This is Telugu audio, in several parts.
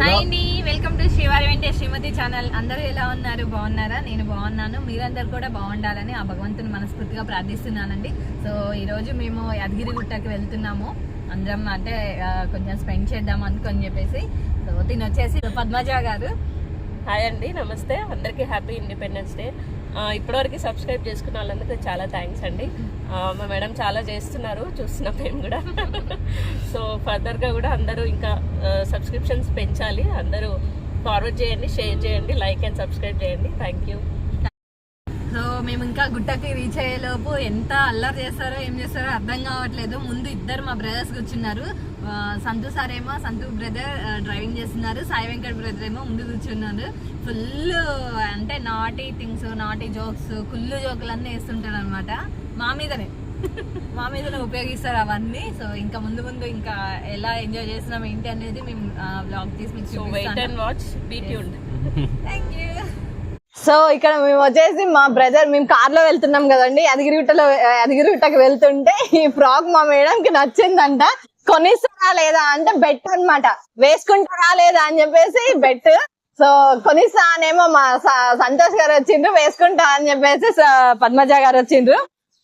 హాయ్ అండి వెల్కమ్ టు శ్రీవారి వెంటే శ్రీమతి ఛానల్. అందరూ ఎలా ఉన్నారు? బాగున్నారా? నేను బాగున్నాను. మీరందరూ కూడా బాగుండాలని ఆ భగవంతుని మనస్ఫూర్తిగా ప్రార్థిస్తున్నానండి. సో ఈరోజు మేము యాదగిరి గుట్టకి వెళ్తున్నాము. అందరం అంటే కొంచెం స్పెండ్ చేద్దాం అనుకొని చెప్పేసి. సో తిని వచ్చేసి పద్మజ గారు. హాయ్ అండి నమస్తే. అందరికీ హ్యాపీ ఇండిపెండెన్స్ డే. ఇప్పటివరకు సబ్స్క్రైబ్ చేసుకున్న వాళ్ళందరికీ చాలా థ్యాంక్స్ అండి. మా మేడం చాలా చేస్తున్నారు చూస్తున్నాం మేము కూడా. సో ఫర్దర్గా కూడా అందరూ ఇంకా సబ్స్క్రిప్షన్స్ పెంచాలి. అందరూ ఫార్వర్డ్ చేయండి షేర్ చేయండి లైక్ అండ్ సబ్స్క్రైబ్ చేయండి. థ్యాంక్ యూ మేము ఇంకా గుట్టకి రీచ్ అయ్యేలోపు ఎంత అల్లరి చేస్తారో ఏం చేస్తారో అర్థం కావట్లేదు. ముందు ఇద్దరు మా బ్రదర్స్ కూర్చున్నారు. సంతు సార్ ఏమో సంతు బ్రదర్ డ్రైవింగ్ చేస్తున్నారు. సాయి వెంకట్ బ్రదర్ ఏమో ముందు కూర్చున్నారు. ఫుల్ అంటే నాటి థింగ్స్ నాటి జోక్స్ కుళ్ళు జోకులు అన్నీ వేస్తుంటాడు అనమాట మా మీదనే. మా మీదనే ఉపయోగిస్తారు అవన్నీ. సో ఇంకా ముందు ముందు ఇంకా ఎలా ఎంజాయ్ చేస్తున్నాం ఏంటి అనేది మేము బ్లాగ్ తీసి మీకు థ్యాంక్ యూ సో ఇక్కడ మేము వచ్చేసి మా బ్రదర్ మేము కార్లో వెళ్తున్నాం కదండి. యాదగిరిగుట్టలో యాదగిరిగుట్టకి వెళ్తుంటే ఈ ఫ్రాక్ మా మేడం కి నచ్చిందంట. కొనిస్తారా లేదా అంటే బెట్ అన్నమాట. వేసుకుంటారా లేదా అని చెప్పేసి బెట్. సో కొనిస్తా అనేమో మా స- సంతోష్ గారు వచ్చిండ్రు వేసుకుంటా అని చెప్పేసి పద్మజ గారు వచ్చిండ్రు.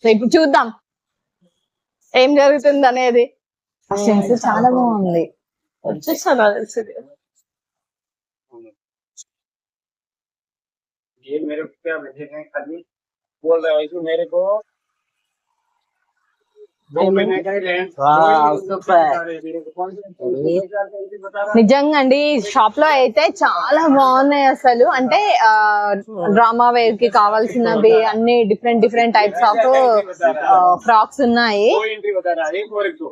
సో ఇప్పుడు చూద్దాం. ఏం జరుగుతుంది అనేది. చాలా బాగుంది. వచ్చేసాను ये मेरे को क्या भेजेंगे खाली बोल रहे हो कि मेरे को दो महीने का ही रेंट मेरे को कौन से बता रहा నిజంగా అండి షాప్ లో అయితే చాలా బాగున్నాయి అసలు అంటే డ్రామా వేర్ కి కావాల్సినవి అన్ని different different types of frocks ఉన్నాయి दो एंट्री बता रहा है एक और एक दो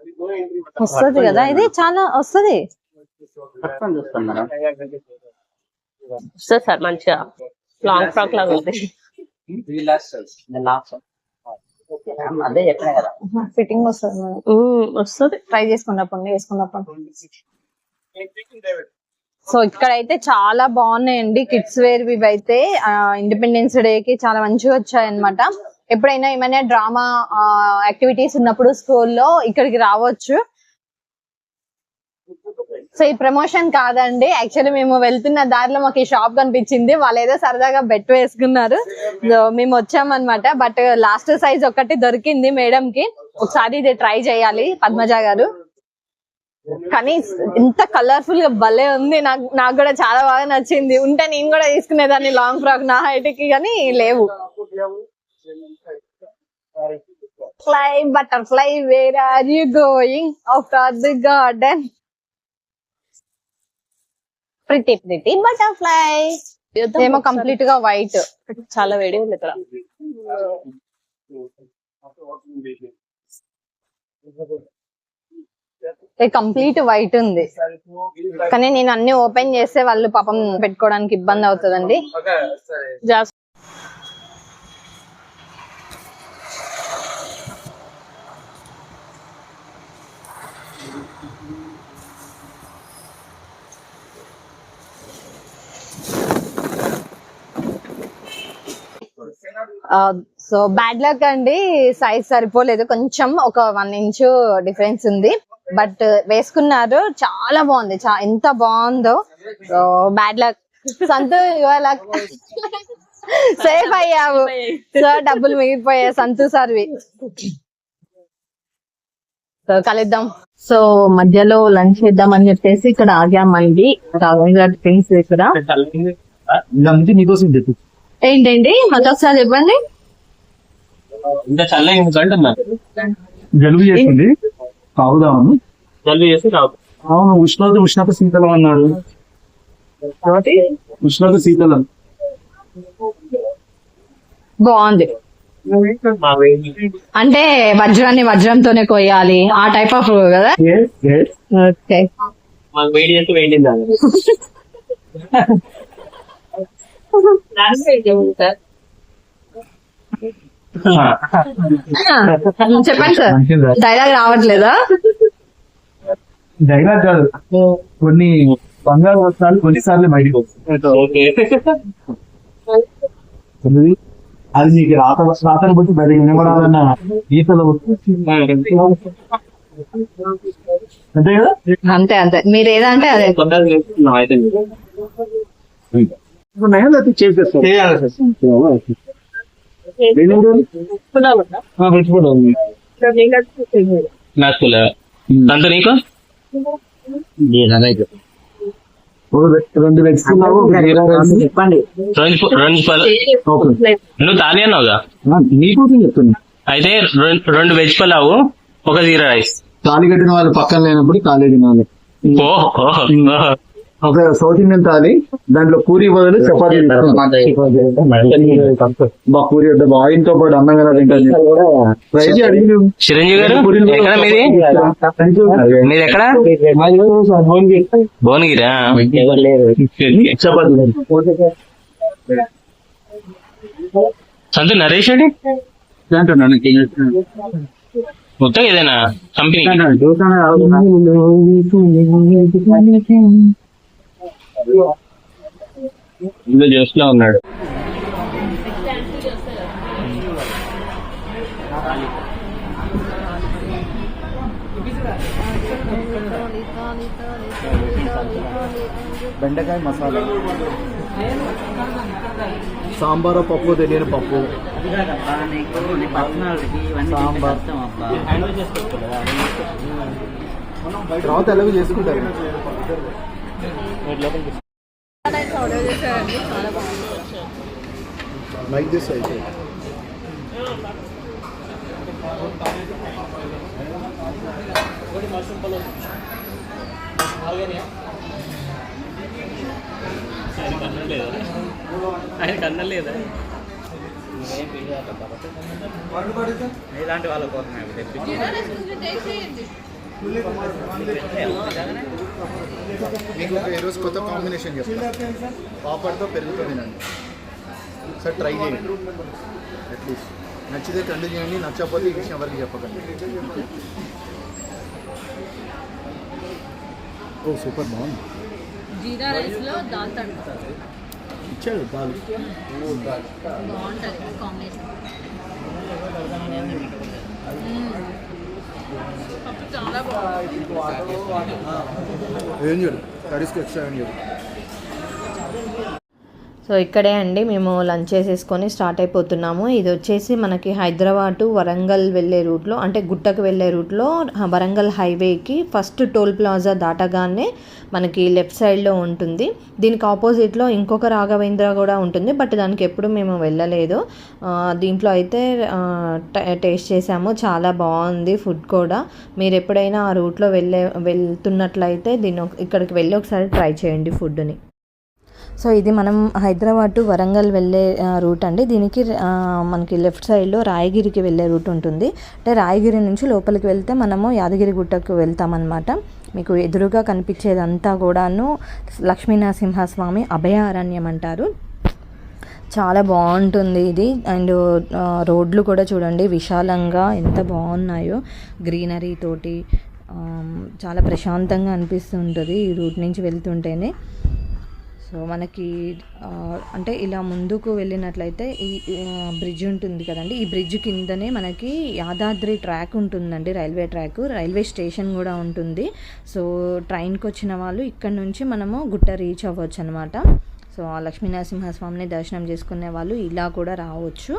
अभी दो एंट्री बता వస్తుంది కదా ఇది చాలా వస్తుంది మొత్తం చూస్తాం మేడం. వస్తుంది సార్ మంచిగా. లాంగ్ ఫ్రాక్ లాగా ఉంది. అదే కదా. ఫిట్టింగ్ వస్తుంది వస్తుంది. ట్రై చేసుకున్నప్పుడు వేసుకున్నప్పుడు. సో ఇక్కడైతే చాలా బాగున్నాయండి కిడ్స్ వేర్ ఇవి అయితే. ఇండిపెండెన్స్ డే కి చాలా మంచిగా వచ్చాయన్నమాట. ఎప్పుడైనా ఏమైనా డ్రామా యాక్టివిటీస్ ఉన్నప్పుడు స్కూల్లో ఇక్కడికి రావచ్చు. సో ఈ ప్రమోషన్ కాదండి. యాక్చువల్లీ మేము వెళ్తున్న దారిలో మాకు ఈ షాప్ కనిపించింది. వాళ్ళు ఏదో సరదాగా బెట్ వేసుకున్నారు. మేము వచ్చామన్నమాట. బట్ లాస్ట్ సైజ్ ఒకటి దొరికింది మేడం కి ఒకసారి ఇది ట్రై చేయాలి పద్మజ గారు. కానీ ఇంత కలర్ఫుల్గా భలే ఉంది. నాకు నాకు కూడా చాలా బాగా నచ్చింది. ఉంటే నేను కూడా తీసుకునేదాన్ని లాంగ్ ఫ్రాక్ నా హైట్కి కానీ లేవు. Fly butterfly where are you going after the garden pretty pretty butterfly ఏమో కంప్లీట్గా వైట్ చాలా వేడి ఉంది ఇక్కడ. కంప్లీట్ వైట్ ఉంది. కానీ నేను అన్ని ఓపెన్ చేస్తే వాళ్ళు పాపం పెట్టుకోవడానికి ఇబ్బంది అవుతుందండి. సో బ్యాడ్ లక్ అండి. సైజ్ సరిపోలేదు. కొంచెం ఒక వన్ ఇంచ్ డిఫరెన్స్ ఉంది. బట్ వేసుకున్నారు. చాలా బాగుంది. చా ఎంత బాగుందో. So bad luck Santhu your luck safe అయ్యావు. సో డబ్బులు మిగిలిపోయాయి సంతు సార్వి. సో కలుద్దాం. సో మధ్యలో లంచ్ చేద్దామని చెప్పేసి ఇక్కడ ఆగామండి. థింగ్స్ ఇక్కడ. నీకోసం ఏంటండి? ఇంకా చల్లగా అంటున్నా జలుబు చేసింది. జల్దీ చేసి రావు అవును ఉష్ణోగ్రత ఉష్ణత శీతలం అన్నాడు. ఉష్ణోగ్రత శీతలం. బాగుంది. అంటే వజ్రాన్ని వజ్రంతోనే కొయ్యాలి. ఆ టైప్ ఆఫ్ కదా? Yes, yes. ఓకే మాకు వేడి చేసి వేడింది సార్ చెప్పండి సార్. డైలాగ్ రావట్లేదా? డైలాగ్ కాదు. కొన్ని బంగారు వస్త్రాలు కొన్నిసార్లు బయటకు వస్తాయి. తెలియదు? అది నీకు రాత రాతను బట్టి బయటకు వినబడాలన్న గీతలో అంతే కదా? అంతే అంతే. మీరు ఏదంటే అదే. ఇప్పుడు నయం అయితే చేసేస్తాం పెట్టుకోవడం నాకు అంత నీకు రెండు పెట్టుకున్నావు నువ్వు తాలి అన్నావుగా నీకోసం చెప్తున్నా. అయితే రెండు వెజ్ పలావు ఒక జీరా రైస్. తాళి కట్టిన వాళ్ళు పక్కన లేనప్పుడు తాళి తినాలి. ఓ ఓ, ఓ. ఒక సౌత్ ఇండియన్ తాళి దాంట్లో పూరి బదులు చపాతీ బా పూరి వద్ద బా. ఆయిల్తో పాటు అన్నం కదా తింటాను అడిగి చిరంజీవి గారు? ఎక్కడ మీది? మీది ఎక్కడ భువనగిరా? చపాతీ సంతు నరేష్ అండి? మొత్తం ఏదైనా? కంపెనీ ఉన్నాడు. బెండకాయ మసాలా. సాంబార్ పప్పు తెలియని పప్పు. సాంబార్. తర్వాత ఎలాగో చేసుకుంటారు. ఆర్డర్ చేశారండి చాలా బాగుంది లైక్ దిస్ అయితే ఇలాంటి వాళ్ళ కోసం తెప్పించి మీకు ఈరోజు కొత్త కాంబినేషన్ చెప్తాను పాపడ్తో పెరుగుతో తినండి. సార్ ట్రై చేయండి. అట్లీస్ట్ నచ్చితే కంటిన్యూ చేయండి నచ్చకపోతే ఈ విషయం ఎవరికి చెప్పకండి. ఓ సూపర్ బాగుంది. జీరా రైస్లో దాల్ తడక ఇచ్చాడు బాలు బాగుంటది కాంబినేషన్ పప్పు చాలా బాగుంది ఏం చూడు స్టడీస్కి ఎక్స్ట్రా ఏం చూడు సో ఇక్కడే అండి మేము లంచ్ చేసేసుకొని స్టార్ట్ అయిపోతున్నాము. ఇది వచ్చేసి మనకి హైదరాబాద్ టు వరంగల్ వెళ్ళే రూట్లో అంటే గుట్టకు వెళ్ళే రూట్లో వరంగల్ హైవేకి ఫస్ట్ టోల్ ప్లాజా దాటగానే మనకి లెఫ్ట్ సైడ్లో ఉంటుంది. దీనికి ఆపోజిట్లో ఇంకొక రాఘవేంద్ర కూడా ఉంటుంది బట్ దానికి ఎప్పుడు మేము వెళ్ళలేదు. దీంట్లో అయితే ట- టేస్ట్ చేసాము చాలా బాగుంది ఫుడ్ కూడా. మీరు ఎప్పుడైనా ఆ రూట్లో వెళ్ళే వెళ్తున్నట్లయితే దీన్ని ఇక్కడికి వెళ్ళి ఒకసారి ట్రై చేయండి ఫుడ్ని. సో ఇది మనం హైదరాబాద్ టు వరంగల్ వెళ్ళే రూట్ అండి. దీనికి మనకి లెఫ్ట్ సైడ్లో రాయగిరికి వెళ్ళే రూట్ ఉంటుంది. అంటే రాయగిరి నుంచి లోపలికి వెళ్తే మనము యాదగిరి గుట్టకు వెళ్తామన్నమాట. మీకు ఎదురుగా కనిపించేదంతా కూడాను లక్ష్మీనరసింహస్వామి అభయారణ్యం అంటారు. చాలా బాగుంటుంది ఇది. అండ్ రోడ్లు కూడా చూడండి విశాలంగా ఎంత బాగున్నాయో. గ్రీనరీ తోటి చాలా ప్రశాంతంగా అనిపిస్తుంటుంది ఈ రూట్ నుంచి వెళ్తుంటేనే. సో మనకి అంటే ఇలా ముందుకు వెళ్ళినట్లయితే ఈ బ్రిడ్జ్ ఉంటుంది కదండి. ఈ బ్రిడ్జ్ కిందనే మనకి యాదాద్రి ట్రాక్ ఉంటుందండి రైల్వే ట్రాక్. రైల్వే స్టేషన్ కూడా ఉంటుంది. సో ట్రైన్కి వచ్చిన వాళ్ళు ఇక్కడ నుంచి మనము గుట్ట రీచ్ అవ్వచ్చు అనమాట సో ఆ లక్ష్మీనరసింహస్వామిని దర్శనం చేసుకునే వాళ్ళు ఇలా కూడా రావచ్చు.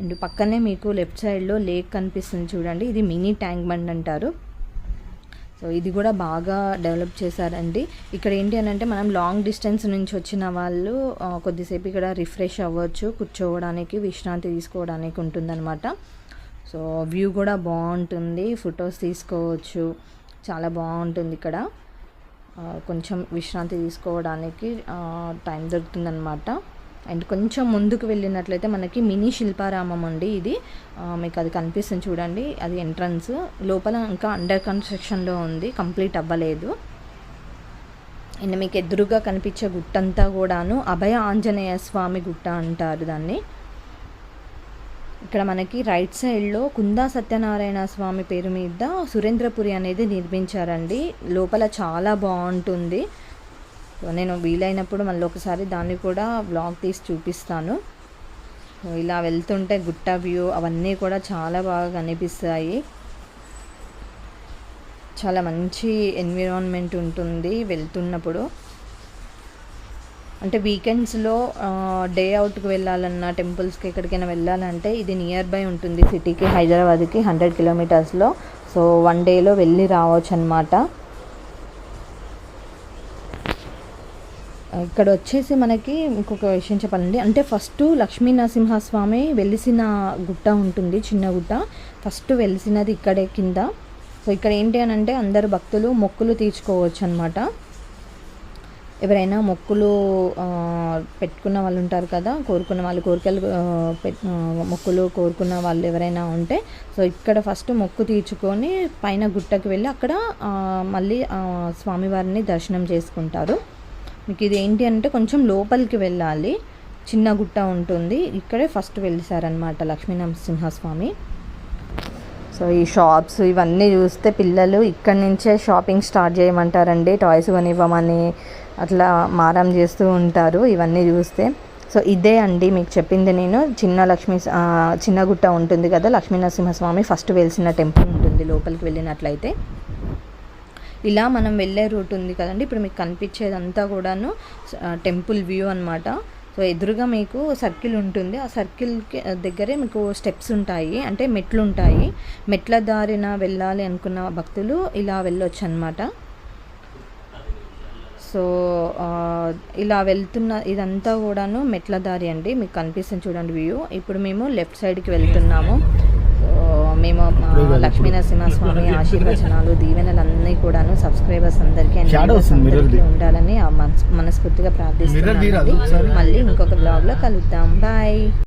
అండ్ పక్కనే మీకు లెఫ్ట్ సైడ్లో లేక్ కనిపిస్తుంది చూడండి. ఇది మినీ ట్యాంక్ బండ్ అంటారు. సో ఇది కూడా బాగా డెవలప్ చేశారండి. ఇక్కడ ఏంటి అని అంటే మనం లాంగ్ డిస్టెన్స్ నుంచి వచ్చిన వాళ్ళు కొద్దిసేపు ఇక్కడ రిఫ్రెష్ అవ్వచ్చు కూర్చోవడానికి విశ్రాంతి తీసుకోవడానికి ఉంటుందన్నమాట. సో వ్యూ కూడా బాగుంటుంది ఫొటోస్ తీసుకోవచ్చు. చాలా బాగుంటుంది ఇక్కడ. కొంచెం విశ్రాంతి తీసుకోవడానికి టైం దొరుకుతుందన్నమాట. అండ్ కొంచెం ముందుకు వెళ్ళినట్లయితే మనకి మినీ శిల్పారామం అండి ఇది. మీకు అది కనిపిస్తుంది చూడండి. అది ఎంట్రన్స్. లోపల ఇంకా అండర్ కన్స్ట్రక్షన్లో ఉంది. కంప్లీట్ అవ్వలేదు. అండ్ మీకు ఎదురుగా కనిపించే గుట్టంతా కూడాను అభయ ఆంజనేయ స్వామి గుట్ట అంటారు దాన్ని. ఇక్కడ మనకి రైట్ సైడ్లో కుందా సత్యనారాయణ స్వామి పేరు మీద సురేంద్రపురి అనేది నిర్మించారండి. లోపల చాలా బాగుంటుంది. నేను వీలైనప్పుడు మళ్ళీ ఒకసారి దాన్ని కూడా బ్లాగ్ తీసి చూపిస్తాను. ఇలా వెళ్తుంటే గుట్ట వ్యూ అవన్నీ కూడా చాలా బాగా కనిపిస్తాయి. చాలా మంచి ఎన్విరాన్మెంట్ ఉంటుంది వెళ్తున్నప్పుడు. అంటే వీకెండ్స్లో డే అవుట్కి వెళ్ళాలన్నా టెంపుల్స్కి ఎక్కడికైనా వెళ్ళాలంటే ఇది నియర్ బై ఉంటుంది. సిటీకి హైదరాబాద్కి హండ్రెడ్ కిలోమీటర్స్లో సో వన్ డేలో వెళ్ళి రావచ్చు అనమాట ఇక్కడ వచ్చేసి మనకి ఇంకొక విషయం చెప్పాలండి. అంటే ఫస్ట్ లక్ష్మీ నరసింహస్వామి వెలిసిన గుట్ట ఉంటుంది చిన్న గుట్ట. ఫస్ట్ వెలిసినది ఇక్కడే కింద. సో ఇక్కడ ఏంటి అని అంటే అందరు భక్తులు మొక్కులు తీర్చుకోవచ్చు అనమాట ఎవరైనా మొక్కులు పెట్టుకున్న వాళ్ళు ఉంటారు కదా కోరుకున్న వాళ్ళు కోరికలు పెట్- మొక్కులు కోరుకున్న వాళ్ళు ఎవరైనా ఉంటే సో ఇక్కడ ఫస్ట్ మొక్కు తీర్చుకొని పైన గుట్టకు వెళ్ళి అక్కడ మళ్ళీ స్వామివారిని దర్శనం చేసుకుంటారు. మీకు ఇది ఏంటి అంటే కొంచెం లోపలికి వెళ్ళాలి. చిన్న గుట్ట ఉంటుంది. ఇక్కడే ఫస్ట్ వెళ్ళారనమాట లక్ష్మీనరసింహస్వామి. సో ఈ షాప్స్ ఇవన్నీ చూస్తే పిల్లలు ఇక్కడి నుంచే షాపింగ్ స్టార్ట్ చేయమంటారండి. టాయ్స్ కొనివ్వమని అట్లా మారం చేస్తూ ఉంటారు ఇవన్నీ చూస్తే. సో ఇదే అండి మీకు చెప్పింది నేను. చిన్న లక్ష్మీ చిన్న గుట్ట ఉంటుంది కదా లక్ష్మీనరసింహస్వామి ఫస్ట్ వెలిసిన టెంపుల్ ఉంటుంది లోపలికి వెళ్ళినట్లయితే. ఇలా మనం వెళ్ళే రూట్ ఉంది కదండి. ఇప్పుడు మీకు కనిపించేదంతా కూడాను టెంపుల్ వ్యూ అనమాట సో ఎదురుగా మీకు సర్కిల్ ఉంటుంది. ఆ సర్కిల్కి దగ్గరే మీకు స్టెప్స్ ఉంటాయి. అంటే మెట్లు ఉంటాయి మెట్ల దారిన వెళ్ళాలి అనుకున్న భక్తులు ఇలా వెళ్ళొచ్చు అనమాట సో ఇలా వెళ్తున్న ఇదంతా కూడాను మెట్ల దారి అండి. మీకు కనిపిస్తుంది చూడండి వ్యూ. ఇప్పుడు మేము లెఫ్ట్ సైడ్కి వెళ్తున్నాము. మేము మా లక్ష్మీ నరసింహస్వామి ఆశీర్వచనాలు దీవెనలు అన్నీ కూడాను సబ్స్క్రైబర్స్ అందరికీ అందరికీ ఉండాలని మనస్ఫూర్తిగా ప్రార్థిస్తున్నాను మళ్ళీ ఇంకొక బ్లాగ్లో కలుద్దాం. బాయ్